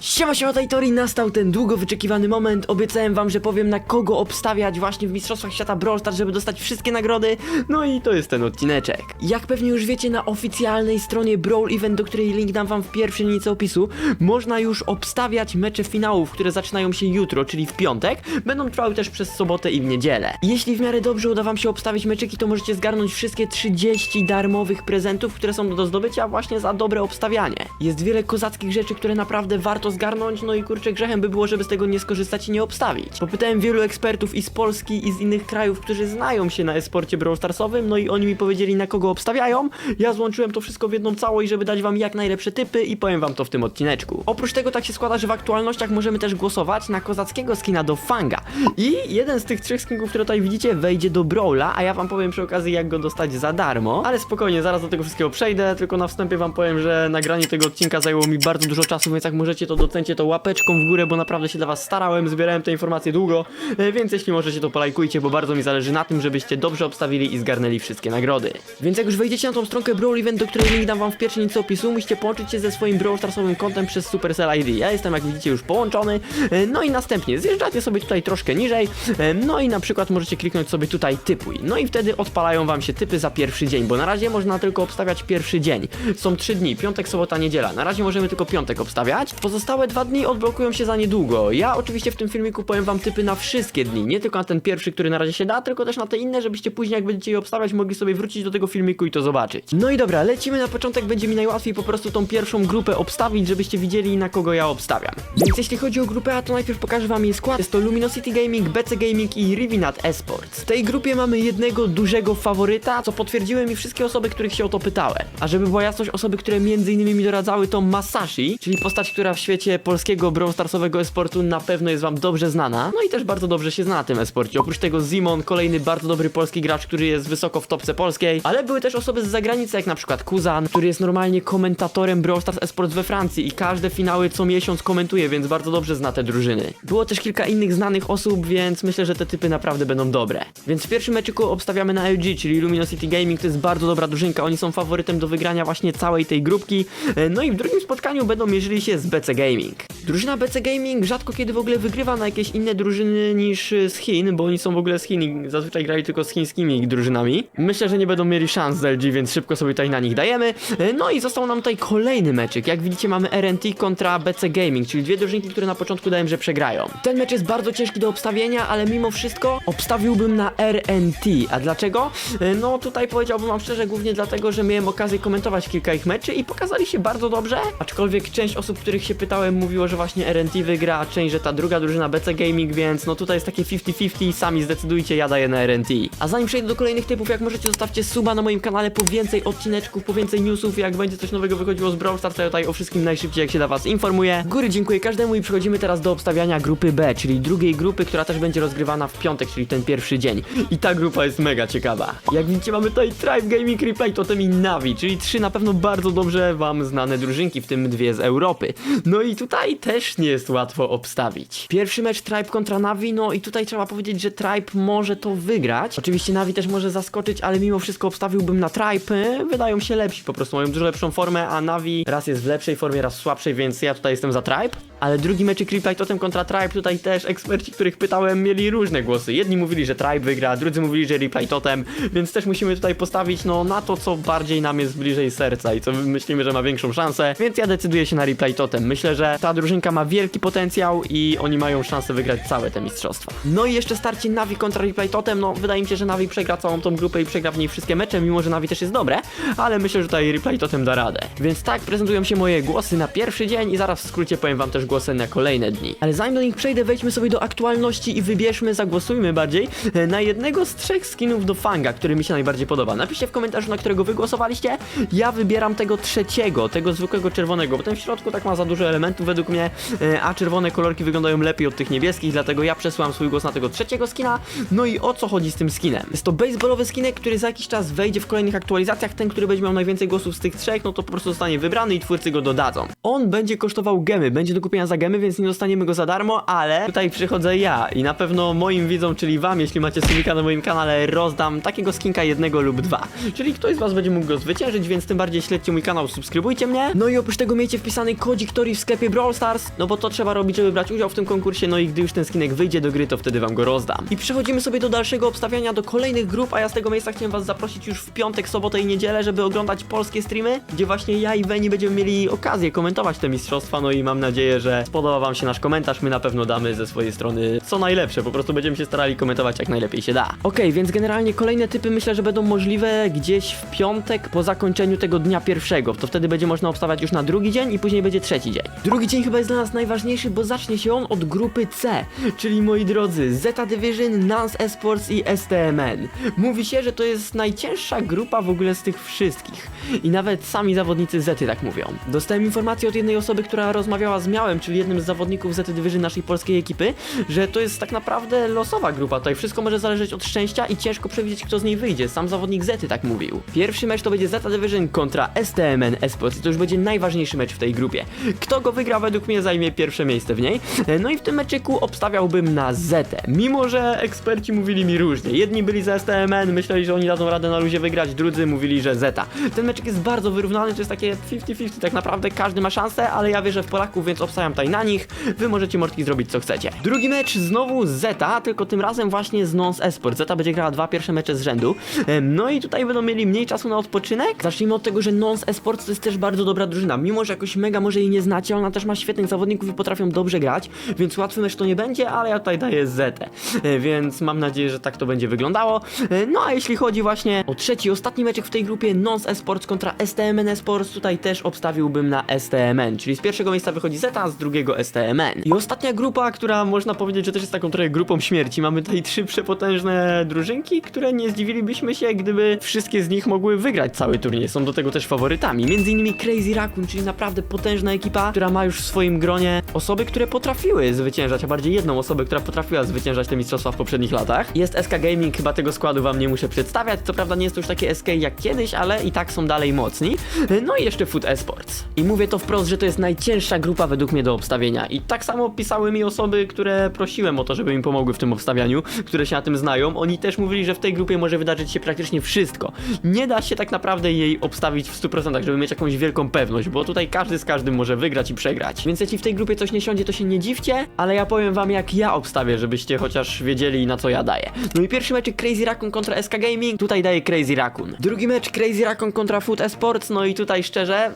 Siema, siema, tej Tori, nastał ten długo wyczekiwany moment. Obiecałem wam, że powiem na kogo obstawiać właśnie w Mistrzostwach Świata Brawl Stars, żeby dostać wszystkie nagrody. No i to jest ten odcineczek. Jak pewnie już wiecie, na oficjalnej stronie Brawl Event, do której link dam wam w pierwszej linijce opisu, można już obstawiać mecze finałów, które zaczynają się jutro, czyli w piątek. Będą trwały też przez sobotę i w niedzielę. Jeśli w miarę dobrze uda wam się obstawić meczyki, to możecie zgarnąć wszystkie 30 darmowych prezentów, które są do zdobycia właśnie za dobre obstawianie. Jest wiele kozackich rzeczy, które naprawdę warto zgarnąć, no i kurczę grzechem by było, żeby z tego nie skorzystać i nie obstawić. Popytałem wielu ekspertów i z Polski i z innych krajów, którzy znają się na esporcie Brawl Starsowym, no i oni mi powiedzieli na kogo obstawiają. Ja złączyłem to wszystko w jedną całość, żeby dać wam jak najlepsze typy i powiem wam to w tym odcineczku. Oprócz tego tak się składa, że w aktualnościach możemy też głosować na kozackiego skina do Fanga. I jeden z tych trzech skinków, które tutaj widzicie, wejdzie do Brawla, a ja wam powiem przy okazji jak go dostać za darmo. Ale spokojnie, zaraz do tego wszystkiego przejdę, tylko na wstępie wam powiem, że nagranie tego odcinka zajęło mi bardzo dużo czasu, więc jak możecie to docencie to łapeczką w górę, bo naprawdę się dla was starałem, zbierałem te informacje długo, e, więc jeśli możecie to polajkujcie, bo bardzo mi zależy na tym, żebyście dobrze obstawili i zgarnęli wszystkie nagrody. Więc jak już wejdziecie na tą stronkę Brawl Event, do której link dam wam w pierwszej linii opisu, musicie połączyć się ze swoim Brawl Starsowym kontem przez Supercell ID. Ja jestem, jak widzicie, już połączony. E, No i następnie zjeżdżacie sobie tutaj troszkę niżej, e, no i na przykład możecie kliknąć sobie tutaj typuj. No i wtedy odpalają wam się typy za pierwszy dzień, bo na razie można tylko obstawiać pierwszy dzień. Są trzy dni, piątek, sobota, niedziela. Na razie możemy tylko piątek obstawiać. Pozostałe dwa dni odblokują się za niedługo. Ja oczywiście w tym filmiku powiem wam typy na wszystkie dni, nie tylko na ten pierwszy, który na razie się da, tylko też na te inne, żebyście później jak będziecie je obstawiać, mogli sobie wrócić do tego filmiku i to zobaczyć. No i dobra, lecimy na początek, będzie mi najłatwiej po prostu tą pierwszą grupę obstawić, żebyście widzieli na kogo ja obstawiam. Więc jeśli chodzi o grupę A, to najpierw pokażę wam jej skład. Jest to Luminosity Gaming, BC Gaming i Rivinat Esports. W tej grupie mamy jednego dużego faworyta, co potwierdziły mi wszystkie osoby, których się o to pytałem. A żeby była jasność, osoby, które między innymi mi doradzały to Masashi, czyli postać, która w świecie polskiego Brawl Starsowego esportu na pewno jest wam dobrze znana, no i też bardzo dobrze się zna na tym esporcie. Oprócz tego Zimon, kolejny bardzo dobry polski gracz, który jest wysoko w topce polskiej, ale były też osoby z zagranicy, jak na przykład Kuzan, który jest normalnie komentatorem Brawl Stars Esports we Francji i każde finały co miesiąc komentuje, więc bardzo dobrze zna te drużyny. Było też kilka innych znanych osób, więc myślę, że te typy naprawdę będą dobre. Więc w pierwszym meczyku obstawiamy na LG, czyli Luminosity Gaming, to jest bardzo dobra drużynka, oni są faworytem do wygrania właśnie całej tej grupki. E, No i w drugim spotkaniu będą mierzyli się z BC Gaming. Drużyna BC Gaming rzadko kiedy w ogóle wygrywa na jakieś inne drużyny niż e, z Chin, bo oni są w ogóle z Chin i zazwyczaj grali tylko z chińskimi drużynami. Myślę, że nie będą mieli szans z LG, więc szybko sobie tutaj na nich dajemy. E, No i został nam tutaj kolejny meczyk. Jak widzicie mamy RNT kontra BC Gaming, czyli dwie drużynki, które na początku dałem, że przegrają. Ten mecz jest bardzo ciężki do obstawienia, ale mimo wszystko obstawiłbym na RNT. A dlaczego? E, No tutaj powiedziałbym wam szczerze, głównie dlatego, że miałem okazję komentować kilka ich meczy i pokazali się bardzo dobrze, aczkolwiek część osób, których się pytałem mówiło, że właśnie RNT wygra, a część, że ta druga drużyna BC Gaming, więc no tutaj jest takie 50-50, sami zdecydujcie, ja daję na RNT. A zanim przejdę do kolejnych typów, jak możecie zostawcie suba na moim kanale po więcej odcineczków, po więcej newsów, jak będzie coś nowego wychodziło z Brawl Stars, to ja tutaj o wszystkim najszybciej jak się da was informuję. Góry dziękuję każdemu i przechodzimy teraz do obstawiania grupy B, czyli drugiej grupy, która też będzie rozgrywana w piątek, czyli ten pierwszy dzień. I ta grupa jest mega ciekawa. Jak widzicie mamy tutaj Tribe Gaming, Replay, Totem i Navi, czyli trzy na pewno bardzo dobrze wam znane drużynki, w tym dwie z Europy. No i tutaj też nie jest łatwo obstawić. Pierwszy mecz Tribe kontra Navi, no i tutaj trzeba powiedzieć, że Tribe może to wygrać. Oczywiście Navi też może zaskoczyć, ale mimo wszystko obstawiłbym na Tribe. Wydają się lepsi, po prostu mają dużo lepszą formę, a Navi raz jest w lepszej formie, raz słabszej, więc ja tutaj jestem za Tribe. Ale drugi mecz Replay Totem kontra Tribe, tutaj też eksperci, których pytałem, mieli różne głosy. Jedni mówili, że Tribe wygra, drudzy mówili, że Replay Totem, więc też musimy tutaj postawić no na to, co bardziej nam jest bliżej serca i co myślimy, że ma większą szansę, więc ja decyduję się na Replay Totem. Myślę, że ta drużynka ma wielki potencjał i oni mają szansę wygrać całe te mistrzostwa. No i jeszcze starcie Navi kontra Replay Totem, no wydaje mi się, że Navi przegra całą tą grupę i przegra w niej wszystkie mecze, mimo że Navi też jest dobre, ale myślę, że tutaj Replay Totem da radę. Więc tak prezentują się moje głosy na pierwszy dzień i zaraz w skrócie powiem wam też głosy na kolejne dni. Ale zanim do nich przejdę, wejdźmy sobie do aktualności i wybierzmy, zagłosujmy bardziej e, na jednego z trzech skinów do Fanga, który mi się najbardziej podoba. Napiszcie w komentarzu, na którego wy głosowaliście. Ja wybieram tego trzeciego, tego zwykłego czerwonego, bo ten w środku tak ma za dużo elementów według mnie, e, a czerwone kolorki wyglądają lepiej od tych niebieskich, dlatego ja przesyłam swój głos na tego trzeciego skina. No i o co chodzi z tym skinem? Jest to baseballowy skinek, który za jakiś czas wejdzie w kolejnych aktualizacjach. Ten, który będzie miał najwięcej głosów z tych trzech, no to po prostu zostanie wybrany i twórcy go dodadzą. On będzie kosztował gemy, będzie do kupienia kupienia za gemy, więc nie dostaniemy go za darmo, ale tutaj przychodzę ja i na pewno moim widzom, czyli wam, jeśli macie subika na moim kanale, rozdam takiego skinka jednego lub dwa. Czyli ktoś z was będzie mógł go zwyciężyć, więc tym bardziej śledźcie mój kanał, subskrybujcie mnie. No i oprócz tego miejcie wpisany kodzik Tori w sklepie Brawl Stars, no bo to trzeba robić, żeby brać udział w tym konkursie, no i gdy już ten skinek wyjdzie do gry, to wtedy wam go rozdam. I przechodzimy sobie do dalszego obstawiania, do kolejnych grup, a ja z tego miejsca chciałem was zaprosić już w piątek, sobotę i niedzielę, żeby oglądać polskie streamy, gdzie właśnie ja i Veni będziemy mieli okazję komentować te mistrzostwa, no i mam nadzieję, że spodoba wam się nasz komentarz, my na pewno damy ze swojej strony co najlepsze, po prostu będziemy się starali komentować jak najlepiej się da. Okej, więc generalnie kolejne typy myślę, że będą możliwe gdzieś w piątek po zakończeniu tego dnia pierwszego, to wtedy będzie można obstawiać już na drugi dzień i później będzie trzeci dzień. Drugi dzień chyba jest dla nas najważniejszy, bo zacznie się on od grupy C, czyli moi drodzy, Zeta Division, Nance Esports i STMN. Mówi się, że to jest najcięższa grupa w ogóle z tych wszystkich. I nawet sami zawodnicy Zety tak mówią. Dostałem informację od jednej osoby, która rozmawiała z Miałem, czyli jednym z zawodników Zety Division naszej polskiej ekipy, że to jest tak naprawdę losowa grupa. Tutaj wszystko może zależeć od szczęścia i ciężko przewidzieć, kto z niej wyjdzie. Sam zawodnik Zety tak mówił. Pierwszy mecz to będzie Zeta Division kontra STMN Esports i to już będzie najważniejszy mecz w tej grupie. Kto go wygra, według mnie zajmie pierwsze miejsce w niej. No i w tym meczyku obstawiałbym na Zetę. Mimo, że eksperci mówili mi różnie. Jedni byli za STMN, myśleli, że oni dadzą radę na luzie wygrać, drudzy mówili, że Zeta. Ten meczek jest bardzo wyrównany, to jest takie 50-50, tak naprawdę każdy ma szansę, ale ja wierzę w Polaków, więc obstawiam tutaj na nich. Wy możecie mordki zrobić co chcecie. Drugi mecz znowu Zeta, tylko tym razem właśnie z Nons Esport. Zeta będzie grała dwa pierwsze mecze z rzędu. No i tutaj będą mieli mniej czasu na odpoczynek. Zacznijmy od tego, że Nons Esport to jest też bardzo dobra drużyna. Mimo, że jakoś mega może jej nie znacie, ona też ma świetnych zawodników i potrafią dobrze grać, więc łatwy mecz to nie będzie, ale ja tutaj daję Zetę. E, Więc mam nadzieję, że tak to będzie wyglądało. E, No a jeśli chodzi właśnie o trzeci, ostatni meczek w tej grupie Nons Esports kontra STMN Esports, tutaj też obstawiłbym na STMN, czyli z pierwszego miejsca wychodzi Zeta, z drugiego STMN. I ostatnia grupa, która można powiedzieć, że też jest taką trochę grupą śmierci. Mamy tutaj trzy przepotężne drużynki, które nie zdziwilibyśmy się, gdyby wszystkie z nich mogły wygrać cały turniej. Są do tego też faworytami. Między innymi Crazy Raccoon, czyli naprawdę potężna ekipa, która ma już w swoim gronie osoby, które potrafiły zwyciężać, a bardziej jedną osobę, która potrafiła zwyciężać te mistrzostwa w poprzednich latach. Jest SK Gaming, chyba tego składu wam nie muszę przedstawiać. Co prawda nie jest to już takie SK jak kiedyś, ale i tak są dalej mocni. No i jeszcze Food Esports. I mówię to wprost, że to jest najcięższa grupa według mnie do obstawienia. I tak samo pisały mi osoby, które prosiłem o to, żeby im pomogły w tym obstawianiu, które się na tym znają. Oni też mówili, że w tej grupie może wydarzyć się praktycznie wszystko. Nie da się tak naprawdę jej obstawić w 100%, żeby mieć jakąś wielką pewność, bo tutaj każdy z każdym może wygrać i przegrać. Więc jeśli w tej grupie coś nie siądzie, to się nie dziwcie, ale ja powiem wam jak ja obstawię, żebyście chociaż wiedzieli na co ja daję. No i pierwszy mecz Crazy Raccoon kontra SK Gaming, tutaj daję Crazy Raccoon. Drugi mecz Crazy Raccoon kontra Food Esports, no i tutaj szczerze...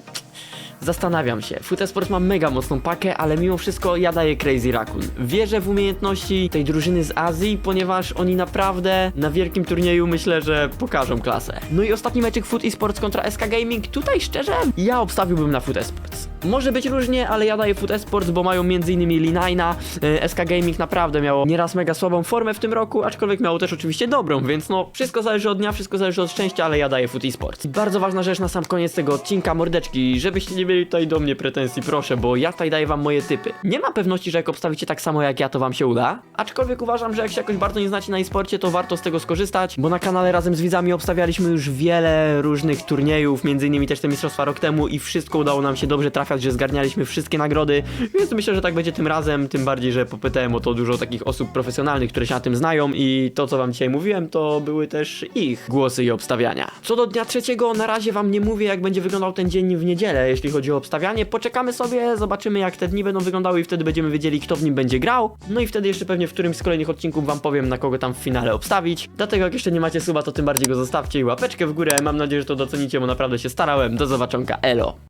Zastanawiam się. Foot Esport ma mega mocną pakę, ale mimo wszystko ja daję Crazy Raccoon. Wierzę w umiejętności tej drużyny z Azji, ponieważ oni naprawdę na wielkim turnieju myślę, że pokażą klasę. No i ostatni meczek Foot Esports kontra SK Gaming. Tutaj szczerze, ja obstawiłbym na Foot Esports. Może być różnie, ale ja daję Foot Esports, bo mają m.in. Linajna. E, SK Gaming naprawdę miało nieraz mega słabą formę w tym roku, aczkolwiek miało też oczywiście dobrą, więc no wszystko zależy od dnia, wszystko zależy od szczęścia, ale ja daję Foot Esports. Bardzo ważna rzecz na sam koniec tego odcinka, mordeczki, żebyście nie mieli tutaj do mnie pretensji, proszę, bo ja tutaj daję wam moje typy. Nie ma pewności, że jak obstawicie tak samo jak ja, to wam się uda, aczkolwiek uważam, że jak się jakoś bardzo nie znacie na e-sporcie, to warto z tego skorzystać, bo na kanale razem z widzami obstawialiśmy już wiele różnych turniejów, innymi też te mistrzostwa rok temu i wszystko udało nam się dobrze trafiać, że zgarnialiśmy wszystkie nagrody, więc myślę, że tak będzie tym razem, tym bardziej, że popytałem o to dużo takich osób profesjonalnych, które się na tym znają i to, co wam dzisiaj mówiłem, to były też ich głosy i obstawiania. Co do dnia trzeciego, na razie wam nie mówię, jak będzie wyglądał ten dzień w niedzielę, jeśli chodzi o obstawianie. Poczekamy sobie, zobaczymy jak te dni będą wyglądały i wtedy będziemy wiedzieli, kto w nim będzie grał. No i wtedy jeszcze pewnie w którymś z kolejnych odcinków wam powiem, na kogo tam w finale obstawić. Dlatego jak jeszcze nie macie suba, to tym bardziej go zostawcie i łapeczkę w górę. Mam nadzieję, że to docenicie, bo naprawdę się starałem. Do zobaczonka, elo!